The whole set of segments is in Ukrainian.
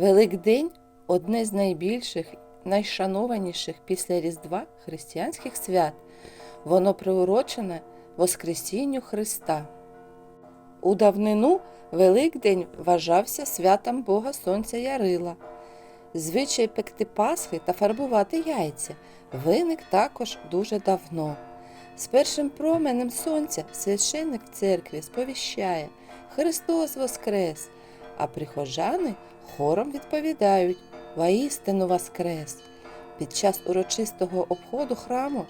Великдень одне з найбільших, найшанованіших після Різдва християнських свят. Воно приурочене Воскресінню Христа. У давнину Великдень вважався святом Бога Сонця Ярила. Звичай пекти Пасхи та фарбувати яйця виник також дуже давно. З першим променем сонця священник церкви сповіщає Христос Воскрес, а прихожани хором відповідають Воістину Воскрес. Під час урочистого обходу храму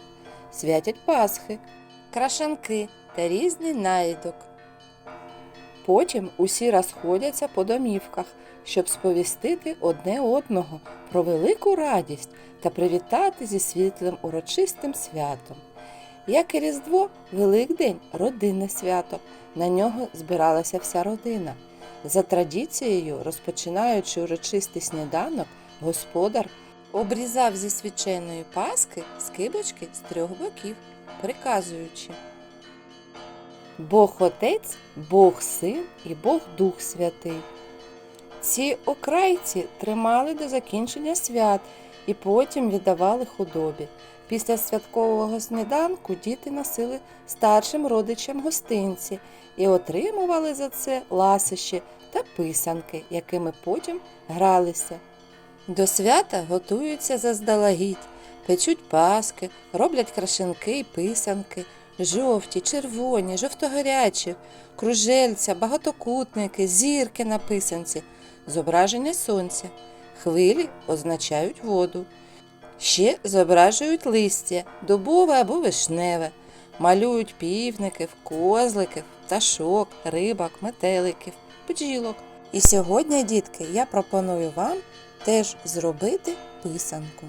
святять Пасхи, крашанки та різний наїдок. Потім усі розходяться по домівках, щоб сповістити одне одного про велику радість та привітати зі світлим урочистим святом. Як і Різдво, Великдень родинне свято. На нього збиралася вся родина. За традицією, розпочинаючи урочистий сніданок, господар обрізав зі свіченої паски скибочки з трьох боків, приказуючи Бог Отець, Бог Син і Бог Дух Святий. Ці окрайці тримали до закінчення свят і потім віддавали худобі. Після святкового сніданку діти носили старшим родичам гостинці і отримували за це ласощі та писанки, якими потім гралися. До свята готуються заздалегідь, печуть паски, роблять крашенки і писанки, жовті, червоні, жовтогарячі, кружельця, багатокутники, зірки на писанці, зображення сонця. Хвилі означають воду. Ще зображують листя, дубове або вишневе, малюють півників, козликів, пташок, рибок, метеликів, бджілок. І сьогодні, дітки, я пропоную вам теж зробити писанку.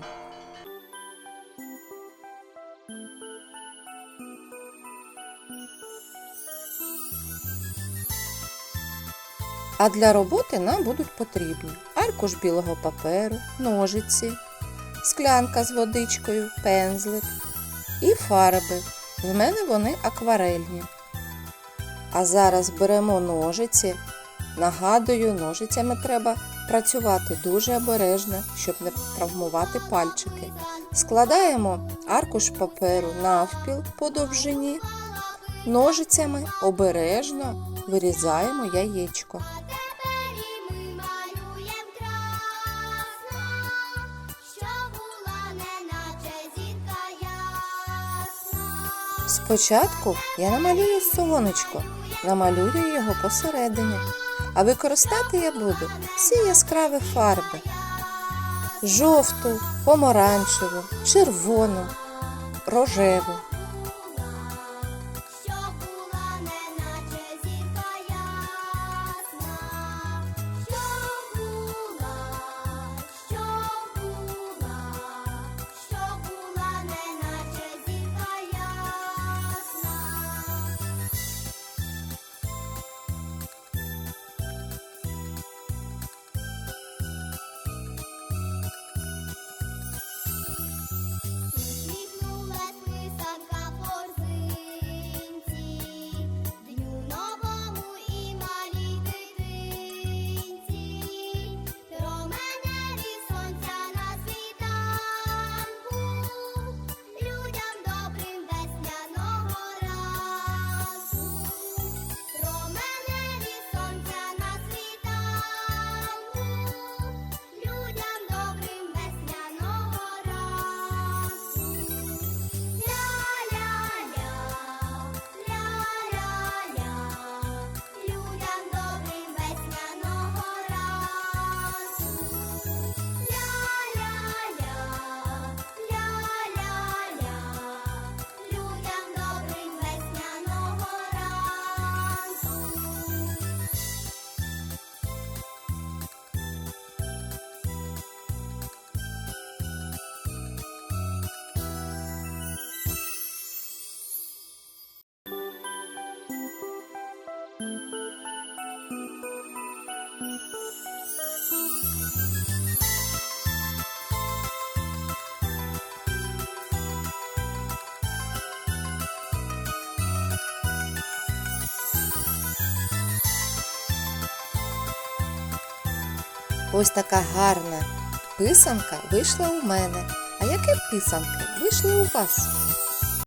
А для роботи нам будуть потрібні аркуш білого паперу, ножиці, склянка з водичкою, пензлик і фарби. В мене вони акварельні. А зараз беремо ножиці. Нагадую, ножицями треба працювати дуже обережно, щоб не травмувати пальчики. Складаємо аркуш паперу навпіл по довжині. Ножицями обережно вирізаємо яєчко. Спочатку я намалюю сонечко, намалюю його посередині, а використати я буду всі яскраві фарби: жовту, помаранчеву, червону, рожеву. Ось така гарна писанка вийшла у мене. А які писанки вийшли у вас?